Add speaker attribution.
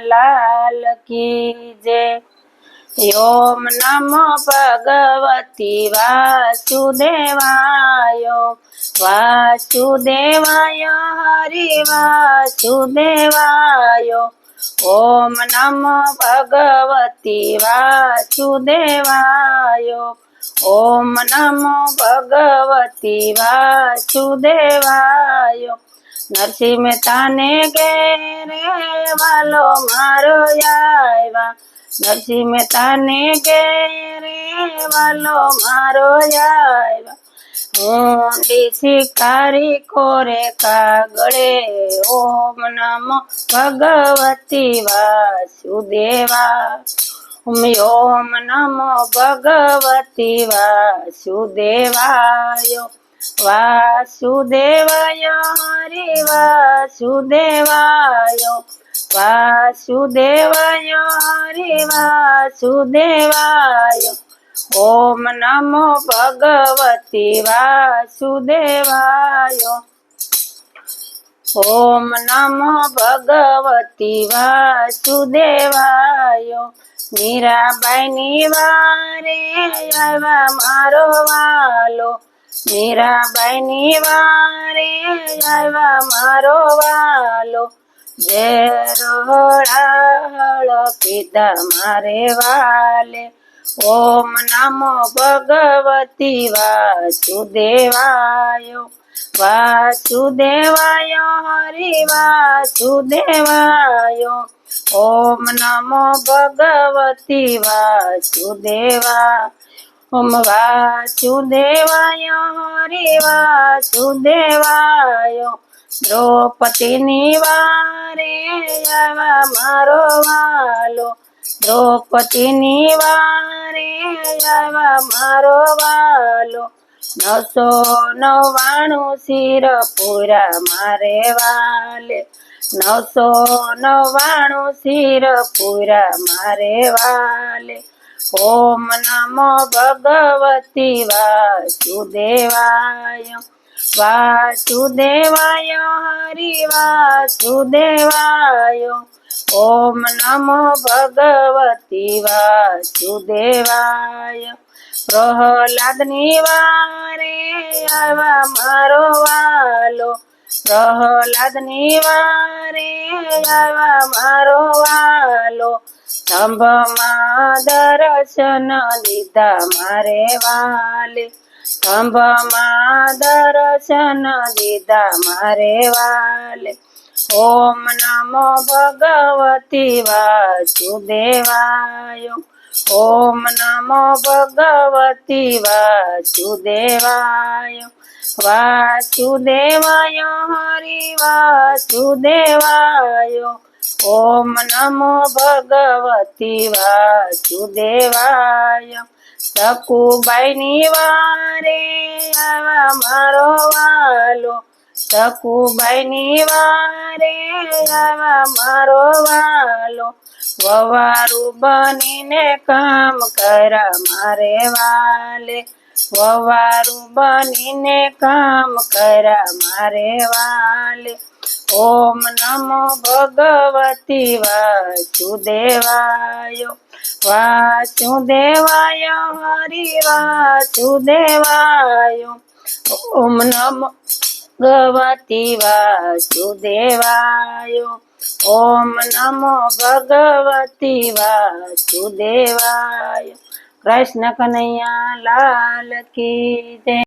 Speaker 1: લાલ કી જય ઓમ નમો ભગવતી વાસુદેવાય. વાસુદેવાય હરિ વાસુદેવાય. ઓમ નમો ભગવતી વાસુદેવાય. ઓમ નમો ભગવતી વાસુદેવાય. નરસિંહ મહેતાને ઘેરે વાલો મારો આવ્યા. નરસિંહ મહેતાને ઘેરે વાલો મારો આવ્યા. હું શિકારી કોરે કાગળે ઓમ નમો ભગવતી વાસુદેવા ઓમ નમો ભગવતી વાસુદેવાય. વાસુદેવાય, હરે વાસુદેવાય. વાસુદેવાય, હરે વાસુદેવાય. ઓમ નમો ભગવતી વાસુદેવાય. ઓમ નમો ભગવતી વાસુદેવાય. મીરાબાઈની વારે આવ્યા મારો વાલો. મીરાબાઈની વારે આવ્યા મારો વાલો. જેરોળાહળ પીધા મારે વાલે. ઓમ નમો ભગવતી વાસુદેવાયો. વાસુદેવાય, હરિ વાસુદેવાય. ઓમ નમો ભગવતી વાસુદેવા. ઓમ વાસુદેવાય, હરિ વાસુદેવાય. દ્રૌપદીની વારે આવા મારો વાલો. દ્રૌપદીની વારે આવા મારો વાલો. નસો નવાણું શિર પૂરા મારે વાલે. નસો નવાણું શિર પૂરા મારે વાલે. ઓમ નમો ભગવતી વાસુદેવાય. વાસુદેવાય, હરિ વાસુદેવાય. ઓમ નમો ભગવતી વાસુદેવાય. પ્રહલાદની વારે આવા મારો વાલો. પ્રહલાદની વારે આવા મારો વાલો સ્તંભમાં દર્શન દીધા મારે વાલે. સ્તંભમાં દર્શન દીધા મારે વાલે. ઓમ નમો ભગવતી વાસુદેવાય. ઓમ નમો ભગવતી વાસુદેવાય. વાસુદેવાય હરિ, વાસુદેવાય. ઓમ નમો ભગવતી વાસુદેવાય. સકુબાઈની વારે મારો વાલો. સકુબાઈની વારે આવા મારો વાલો. વવારું બનીને કામ કરા મારે વાલે. વવારું બનીને કામ કરા મારે વાલે. ઓમ નમો ભગવતી વાસુદેવાય. વાસુદેવાય હરિ વાસુદેવાય. ઓમ નમો ભગવતી વાસુદેવાય ઓમ નમો ભગવતી વાસુદેવાય કૃષ્ણ કનૈયા લાલ કી જય